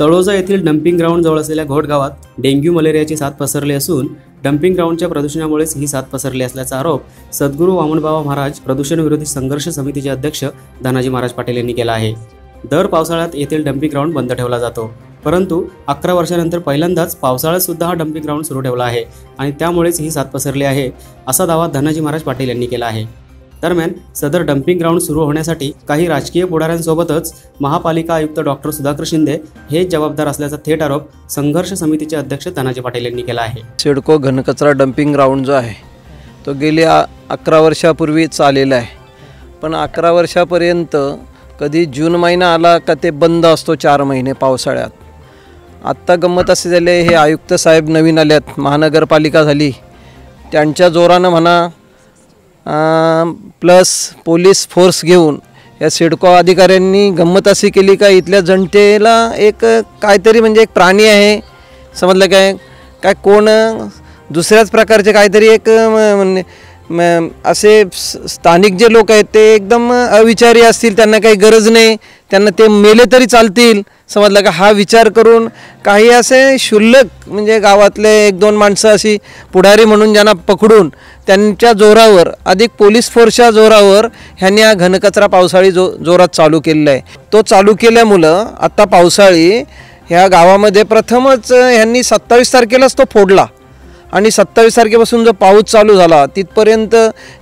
तळोजा येथील dumping ground जवळ असलेल्या घोट गावात डेंग्यू मलेरियाची साथ पसरली असून डम्पिंग ग्राउंडच्या प्रदूषणामुळेच ही साथ पसरली असल्याचा आरोप सद्गुरू वामनबाबा महाराज प्रदूषण विरोधी संघर्ष समितीचे अध्यक्ष धनाजी महाराज पाटील यांनी केला आहे. दर पावसाळ्यात येथील डम्पिंग ग्राउंड बंद ठेवला जातो. परंतु अकरा वर्षानंतर पहिल्यांदाच पावसाळ्यात सुद्धा हा डम्पिंग ग्राउंड सुरू ठेवला आहे आणि त्यामुळेच ही साथ पसरली आहे असा दावा धनाजी महाराज पाटील यांनी केला आहे. दरम्यान सदर डम्पिंग ग्राउंड सुरू होण्यासाठी काही राजकीय पुढाऱ्यांसोबतच महापालिका आयुक्त डॉक्टर सुधाकर शिंदे हे जबाबदार असल्याचा थेट आरोप संघर्ष समितीचे अध्यक्ष धनाजी पाटील यांनी केला आहे. सिडको घनकचरा डम्पिंग ग्राउंड जो आहे तो गेली अकरा वर्षापूर्वी चालेला आहे. पण अकरा वर्षापर्यंत कधी जून महिना आला का ते बंद असतो चार महिने पावसाळ्यात. आत्ता गंमत असे झाले हे आयुक्त साहेब नवीन आल्यात महानगरपालिका झाली. त्यांच्या जोरानं म्हणा प्लस पोलीस फोर्स घेऊन या सिडको अधिकाऱ्यांनी गंमत अशी केली का इथल्या जनतेला एक काहीतरी म्हणजे एक प्राणी आहे. समजलं काय? काय कोण दुसऱ्याच प्रकारचे काहीतरी एक म्हणजे असे स्थानिक जे लोक आहेत ते एकदम अविचारी असतील त्यांना काही गरज नाही त्यांना ते मेले तरी चालतील. समजलं का? हा विचार करून काही असे क्षुल्लक म्हणजे गावातले एक दोन माणसं अशी पुढारी म्हणून ज्यांना पकडून त्यांच्या जोरावर अधिक पोलीस फोर्सच्या जोरावर ह्यांनी हा घनकचरा पावसाळी जो जोरात चालू केलेला आहे. तो चालू केल्यामुळं आत्ता पावसाळी ह्या गावामध्ये प्रथमच ह्यांनी सत्तावीस तारखेलाच तो फोडला. आणि सत्तावीस तारखेपासून जो पाऊस चालू झाला तिथपर्यंत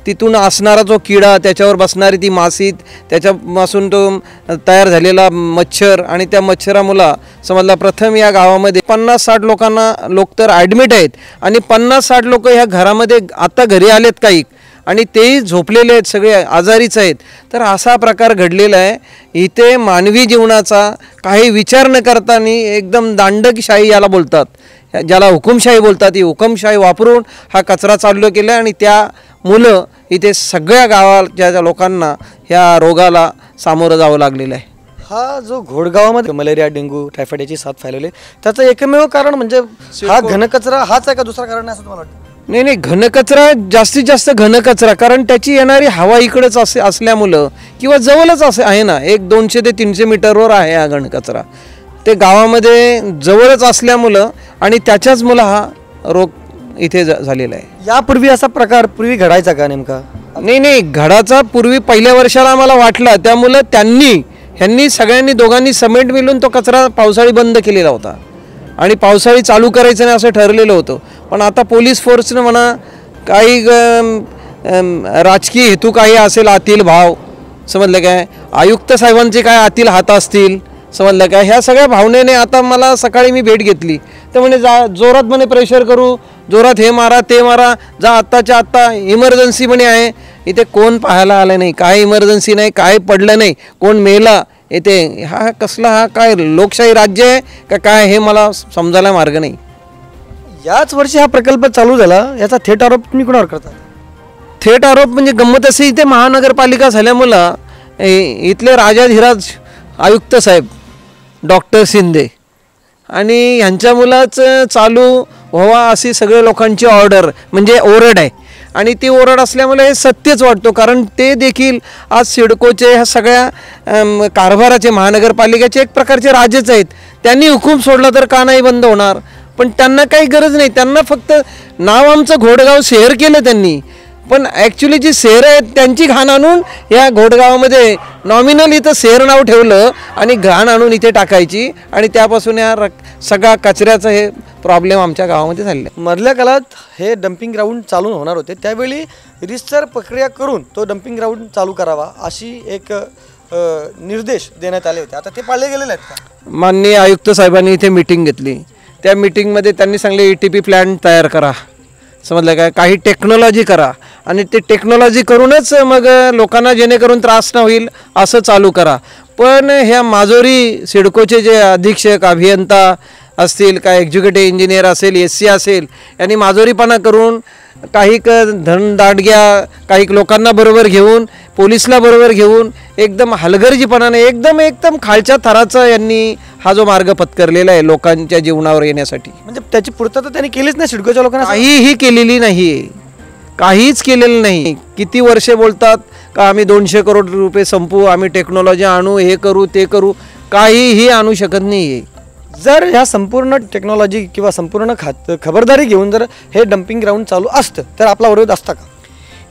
तिथून असणारा जो किडा त्याच्यावर बसणारी ती मासी त्याच्यापासून तो तयार झालेला मच्छर आणि त्या मच्छरामुळं समजला प्रथम या गावामध्ये पन्नास साठ लोकांना लोक तर ॲडमिट आहेत. आणि पन्नास साठ लोक ह्या घरामध्ये आता घरी आलेत काही. आणि तेही झोपलेले आहेत सगळे आजारीच आहेत. तर असा प्रकार घडलेला आहे. इथे मानवी जीवनाचा काही विचार न करताना एकदम दांडकशाही याला बोलतात. ज्याला हुकुमशाही बोलतात ही हुकुमशाही वापरून हा कचरा चालू केला आणि त्या मुलं इथे सगळ्या गावाच्या ज्या लोकांना ह्या रोगाला सामोरं जावं लागलेलं आहे. हा जो घोडगावामध्ये मलेरिया डेंग्यू टायफॉइड याची साथ फैलवली त्याचं एकमेव कारण म्हणजे हा घनकचरा हाच आहे का दुसरा कारण आहे असं तुम्हाला वाटतं? नाही नाही घनकचरा जास्तीत जास्त घनकचरा कारण त्याची येणारी हवा इकडेच असे असल्यामुळं किंवा जवळच असे आहे ना एक दोनशे ते तीनशे मीटरवर आहे हा घनकचरा. ते गावामध्ये जवळच असल्यामुळं आणि त्याच्याच मुलं हा रोग इथे झालेला आहे. यापूर्वी असा प्रकार पूर्वी घडायचा का नेमका? नाही नाही घडाचा पूर्वी पहिल्या वर्षाला आम्हाला वाटला त्यामुळं त्यांनी ह्यांनी सगळ्यांनी दोघांनी समेट मिळून तो कचरा पावसाळी बंद केलेला होता. आणि पावसाळी चालू करायचं नाही असं ठरलेलं होतं. पण आता पोलीस फोर्सनं म्हणा काही राजकीय हेतू काही असेल आतील भाव समजलं काय? आयुक्त साहेबांचे काय आतील हात असतील समजलं काय? ह्या सगळ्या भावनेने आता मला सकाळी मी भेट घेतली. तर म्हणे जा जोरात म्हणे प्रेशर करू जोरात हे मारा ते मारा जा आत्ताच्या आत्ता इमर्जन्सी म्हणे आहे. इथे कोण पाहायला आलं नाही काय इमर्जन्सी नाही काय पडलं नाही कोण मेला येते. हा कसला हा? काय लोकशाही राज्य आहे का काय हे मला समजायला मार्ग नाही. याच वर्षी हा प्रकल्प चालू झाला याचा थेट आरोप तुम्ही कोणावर करता? थेट आरोप म्हणजे गंमत असे इथे महानगरपालिका झाल्यामुळं इथले राजाधिराज आयुक्त साहेब डॉक्टर शिंदे आणि ह्यांच्या मुलाच चालू व्हावा अशी सगळ्या लोकांची ऑर्डर म्हणजे ओरड आहे. आणि ती ओरड असल्यामुळे हे सत्यच वाटतो कारण ते देखील आज सिडकोचे ह्या सगळ्या कारभाराचे महानगरपालिकेचे एक प्रकारचे राजेच आहेत. त्यांनी हुकूम सोडला तर का नाही बंद होणार? पण त्यांना काही गरज नाही. त्यांना फक्त नाव आमचं घोडगाव शेअर केलं त्यांनी. पण ॲक्च्युली जी शहरं आहेत त्यांची घाण आणून या घोडगावामध्ये नॉमिनल इथं शहर नाव ठेवलं आणि घाण आणून इथे टाकायची आणि त्यापासून या रक सगळा कचऱ्याचं हे प्रॉब्लेम आमच्या गावामध्ये झालेलं आहे. मधल्या काळात हे डम्पिंग ग्राउंड चालू होणार होते. त्यावेळी रिसर प्रक्रिया करून तो डम्पिंग ग्राउंड चालू करावा अशी एक निर्देश देण्यात आले होते. आता ते पाळले गेलेले आहेत का? माननीय आयुक्त साहेबांनी इथे मिटिंग घेतली. त्या मिटिंगमध्ये त्यांनी सांगले ई टी पी प्लॅन तयार करा. समजलं काय काही टेक्नॉलॉजी करा. आणि ते टेक्नॉलॉजी करूनच मग लोकांना जेणेकरून त्रास न होईल असं चालू करा. पण ह्या माजोरी सिडकोचे जे अधीक्षक अभियंता असतील काय एक्झिक्युटिव्ह इंजिनियर असेल एस सी असेल यांनी माजोरीपणा करून काही क धनदांडग्या काही लोकांना बरोबर घेऊन पोलिसला बरोबर घेऊन एकदम हलगर्जीपणाने एकदम एकदम खालच्या थराचा यांनी हा जो मार्ग पत्करलेला आहे लोकांच्या जीवनावर येण्यासाठी. म्हणजे त्याची पूर्तता त्यांनी केलीच नाही सिडकोच्या लोकांना? काहीही केलेली नाही काहीच केलेलं नाही. किती वर्षे बोलतात का आम्ही दोनशे करोड रुपये संपवू आम्ही टेक्नॉलॉजी आणू हे करू ते करू काहीही आणू शकत नाही जर ह्या संपूर्ण टेक्नॉलॉजी किंवा संपूर्ण खात खबरदारी घेऊन जर हे डम्पिंग ग्राउंड चालू असतं तर आपला विरोध असता का?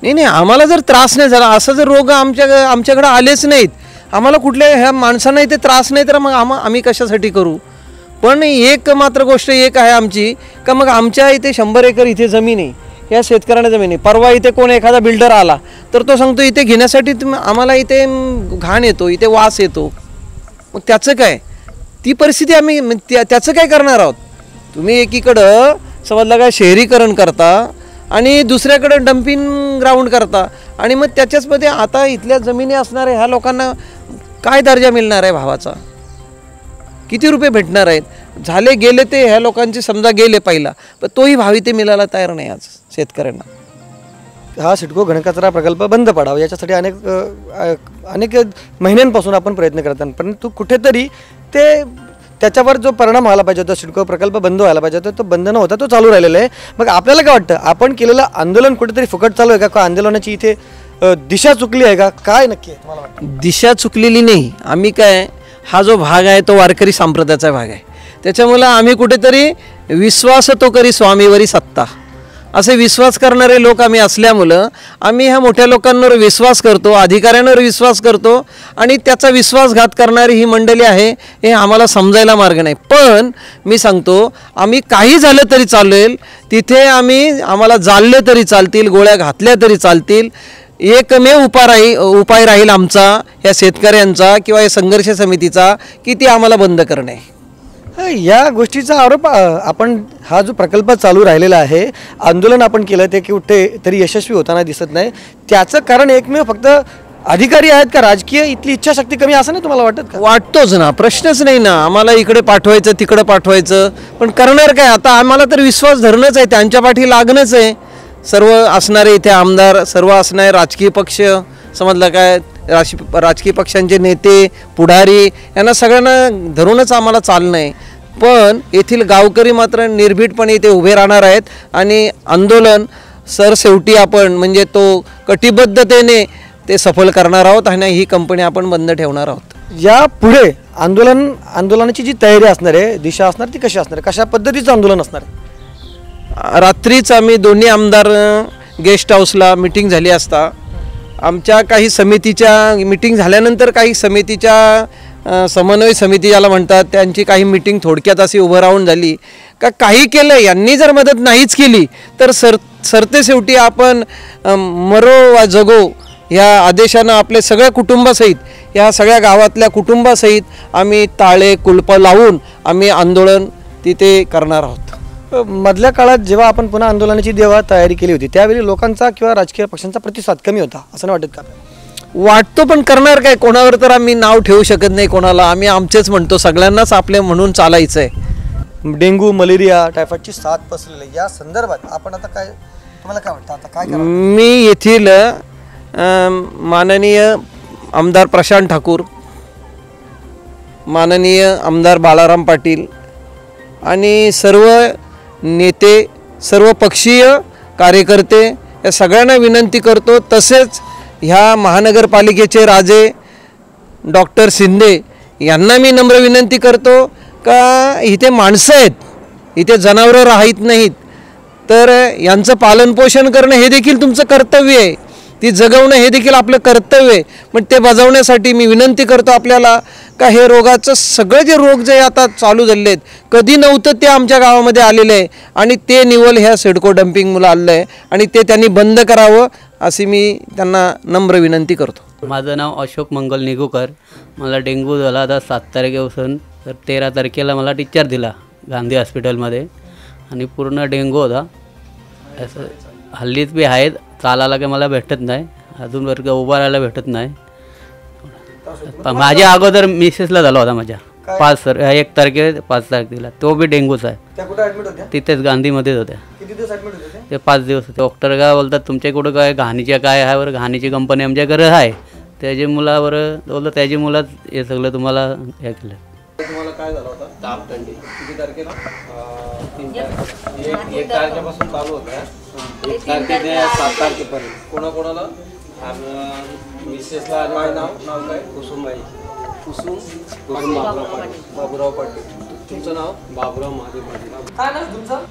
नाही नाही आम्हाला जर त्रास नाही झाला असं जर रोग आमच्या आमच्याकडे आलेच नाहीत आम्हाला कुठल्या ह्या माणसांना इथे त्रास नाही तर मग आम आम्ही कशासाठी करू? पण एक मात्र गोष्ट एक आहे आमची का मग आमच्या इथे शंभर एकर इथे जमीन आहे या शेतकऱ्यांना जमीन आहे. परवा इथे कोण एखादा बिल्डर आला तर तो सांगतो इथे घेण्यासाठी आम्हाला इथे घाण येतो इथे वास येतो. मग त्याचं काय? ती परिस्थिती आम्ही त्या त्याचं काय करणार आहोत? तुम्ही एकीकडं समजलं काय शहरीकरण करता आणि दुसऱ्याकडं डम्पिंग ग्राउंड करता. आणि मग त्याच्याचमध्ये आता इथल्या जमिनी असणाऱ्या ह्या लोकांना काय दर्जा मिळणार आहे भावाचा? किती रुपये भेटणार आहेत? झाले गेले ते ह्या लोकांचे समजा गेले पहिला. पण तोही भावी ते मिळायला तयार नाही आज शेतकऱ्यांना. हा सिडको घनकचरा प्रकल्प बंद पडावा. याच्यासाठी अनेक अनेक महिन्यांपासून आपण प्रयत्न करत आहोत. परंतु कुठेतरी ते त्याच्यावर जो परिणाम व्हायला पाहिजे होता सिडको प्रकल्प बंद व्हायला पाहिजे होता तो बंद न होता तो चालू राहिलेला आहे. मग आपल्याला काय वाटतं? आपण केलेलं आंदोलन कुठेतरी फुकट चालू आहे का? का आंदोलनाची इथे दिशा चुकली आहे का? काय नक्की आहे तुम्हाला वाटतं? दिशा चुकलेली नाही. आम्ही काय हा जो भाग आहे तो वारकरी संप्रदायाचा भाग आहे. त्याच्यामुळं आम्ही कुठेतरी विश्वास तो करी स्वामीवरी सत्ता. असे विश्वास करणारे लोक आम्ही असल्यामुळं आम्ही ह्या मोठ्या लोकांवर विश्वास करतो अधिकाऱ्यांवर विश्वास करतो आणि त्याचा विश्वासघात करणारी ही मंडळी आहे हे आम्हाला समजायला मार्ग नाही. पण मी सांगतो आम्ही काही झालं तरी चालेल तिथे आम्ही आम्हाला जाळले तरी चालतील गोळ्या घातल्या तरी चालतील एकमेव उपाय राहील उपाय राहील आमचा या शेतकऱ्यांचा किंवा या संघर्ष समितीचा की ती आम्हाला बंद करणे. या गोष्टीचा आरोप आपण हा जो प्रकल्प चालू राहिलेला आहे आंदोलन आपण केलं ते कुठे तरी यशस्वी होताना दिसत नाही. त्याचं कारण एकमेव फक्त अधिकारी आहेत का राजकीय? इथली इच्छाशक्ती कमी असं नाही तुम्हाला वाटत का? वाटतोच ना प्रश्नच नाही ना. आम्हाला इकडे पाठवायचं तिकडे पाठवायचं. पण करणार काय? आता आम्हाला तर विश्वास धरणंच आहे त्यांच्या पाठी लागणंच आहे. सर्व असणारे इथे आमदार सर्व असणारे राजकीय पक्ष समजलं काय? राश राजकीय पक्षांचे नेते पुढारी यांना सगळ्यांना धरूनच आम्हाला चालणं आहे. पण येथील गावकरी मात्र निर्भीडपणे इथे उभे राहणार आहेत आणि आंदोलन सरसेवटी आपण म्हणजे तो कटिबद्धतेने ते सफल करणार आहोत आणि ही कंपनी आपण बंद ठेवणार आहोत. या पुढे आंदोलन आंदोलनाची जी तयारी असणार आहे दिशा असणार ती कशी असणार? कशा पद्धतीचं आंदोलन असणार आहे? रात्रीच आम्ही दोन्ही आमदार गेस्ट हाऊसला मिटिंग झाली असता. आमच्या काही समितीच्या मिटिंग झाल्यानंतर काही समितीच्या समन्वय समिती ज्याला म्हणतात त्यांची काही मिटिंग थोडक्यात अशी उभं राहून झाली. का काही केलं यांनी जर मदत नाहीच केली तर सर सरते शेवटी आपण मरो वा जगो ह्या आदेशानं आपल्या सगळ्या कुटुंबासहित या सगळ्या गावातल्या कुटुंबासहित आम्ही ताळे कुलप लावून आम्ही आंदोलन तिथे करणार आहोत. मधल्या काळात जेव्हा आपण पुन्हा आंदोलनाची देवा तयारी केली होती त्यावेळी लोकांचा किंवा राजकीय पक्षांचा प्रतिसाद कमी होता असं नाही वाटत का? वाटतो पण करणार काय कोणावर तर आम्ही नाव ठेवू शकत नाही कोणाला आम्ही आमचेच म्हणतो सगळ्यांनाच आपले म्हणून चालायचं आहे डेंग्यू मलेरिया टायफॉइडची साथ पसरलेली. या संदर्भात आपण आता काय तुम्हाला काय वाटतं आता काय? मी येथील माननीय आमदार प्रशांत ठाकूर माननीय आमदार बाळाराम पाटील आणि सर्व नेते सर्व पक्षीय कार्यकर्ते या सगळ्यांना विनंती करतो तसेच ह्या महानगरपालिकेचे राजे डॉक्टर शिंदे यांना मी नम्र विनंती करतो का इथे माणसं आहेत इथे जनावरं राहत नाहीत. तर यांचं पालनपोषण करणं हे देखील तुमचं कर्तव्य आहे. ती जगवणं हे देखील आपलं कर्तव्य आहे. पण ते बजावण्यासाठी मी विनंती करतो आपल्याला का हे रोगाचं सगळं जे रोग जे आता चालू झाले आहेत कधी नव्हतं ते आमच्या गावामध्ये आलेलं आहे. आणि ते निवल ह्या सिडको डम्पिंगमुळं आलेलं आहे आणि ते त्यांनी बंद करावं. अशी मी त्यांना नम्र विनंती करतो. माझं नाव अशोक मंगल निगुकर. मला डेंग्यू झाला आता सात तारखेपासून. तर तेरा तारखेला मला टीचर दिला गांधी हॉस्पिटलमध्ये. आणि पूर्ण डेंग्यू होता. असं हल्लीच बी आहेत. चालायला काही मला भेटत नाही. अजून वर्ग उभा राहायला भेटत नाही. माझ्या अगोदर मिसेसला झाला होता माझ्या. पाच सर एक तारखे पाच तारखेला. तो बी डेंग्यूचा आहे. त्या कुठे ऍडमिट होत्या? तिथेच गांधीमध्येच होत्या. ते पाच दिवस होते. डॉक्टर काय बोलतात तुमच्या कुठं काय घाणीच्या काय आहे बरं? घाणीची कंपनी आमच्याकडे आहे. त्याची मुलावर बोललं त्याची मुलाच हे सगळं तुम्हाला हे केलं. तुम्हाला काय झालं होतं? ताप थंडी किती तारखेला? तीन तारखे एक तारखेपासून चालू होतं. एक तारखे ते सात तारखेपर्यंत. कोणाकोणाला? आणि मिसेसला काय नाव? नाव काय? कुसुमबाई. कुसुम? कुसुम बाबुराव पाटील. बाबुराव पाटील. तुमचं नाव? बाबुराव महादेव पाटील. काय नाव तुमचं?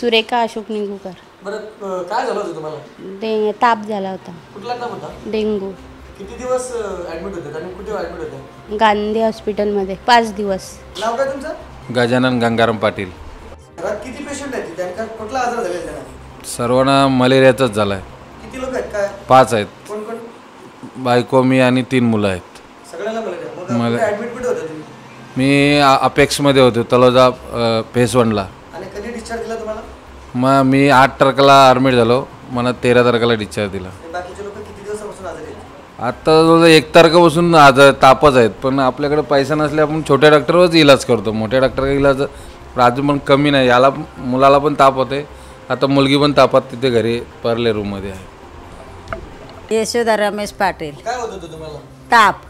सुरेखा अशोक निंगूकर. बरं अं, काय झालं होतं तुम्हाला? डे ताप झाला होता. कुठला ताप होता? डेंगू. किती दिवस ऍडमिट होते? आणि कुठे ऍडमिट होते? गांधी हॉस्पिटलमध्ये पाच दिवस. नाव काय तुमचं? गजानन गंगाराम पाटील. घरात किती पेशंट आहेत? कुठला आजार झालेला त्यांना? सर्वांना मलेरियाचाच झाला आहे किती लोक आहेत? काय? पाच आहेत. कोण कोण? बायको मी आणि तीन मुलं आहेत. सगळ्यांना मला मग ऍडमिट कुठे होते तुम्ही? मी आ- अपेक्समध्ये होतो तलोजा अ, फेस वनला आणि कधी डिस्चार्ज दिला तुम्हाला मग मी आठ तारखेला ॲडमिट झालो. मला तेरा तारखेला डिस्चार्ज दिला. आणि बाकीचे लोक किती दिवसापासून आजारी आहेत? आत्ता जवळ एक तारखेपासून आज तापच आहेत. पण आपल्याकडे पैसा नसले आपण छोट्या डॉक्टरवरच इलाज करतो. मोठ्या डॉक्टर इलाज अजून पण कमी नाही. याला मुलाला पण ताप होते आता मुलगी पण तापात तिथे घरी परले रूममध्ये आहे. यशोदा रमेश पाटील. काय होत होतं तुम्हाला? ताप.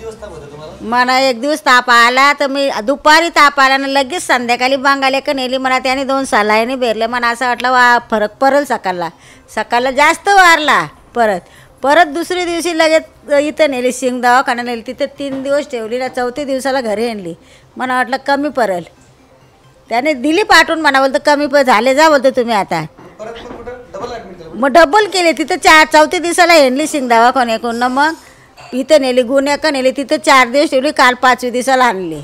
दिवस ताप होतं तुम्हाला? मला एक दिवस ताप आला तर मी दुपारी ताप आला आणि लगेच संध्याकाळी बांगाले का नेली मला त्याने दोन सलाईने बेरले मला असं वाटलं वा फरक पडेल सकाळला. सकाळला जास्त वारला परत. परत दुसऱ्या दिवशी लगेच इथं नेली शिंग दवाखाना नेली. तिथे तीन दिवस ठेवली ना चौथ्या दिवसाला घरी आणली. मला वाटलं कमी पडेल त्याने दिली पाठवून म्हणा बोलतं कमी प झाले जा बोलतो तुम्ही आता. मग डबल केलं. तिथं चार चौथ्या दिवसाला हेंडली शिंग दवाखान्याकडून मग इथं नेली गुन्ह्याकडं नेली तिथं चार दिवस ठेवली काल पाचव्या दिवसाला आणली.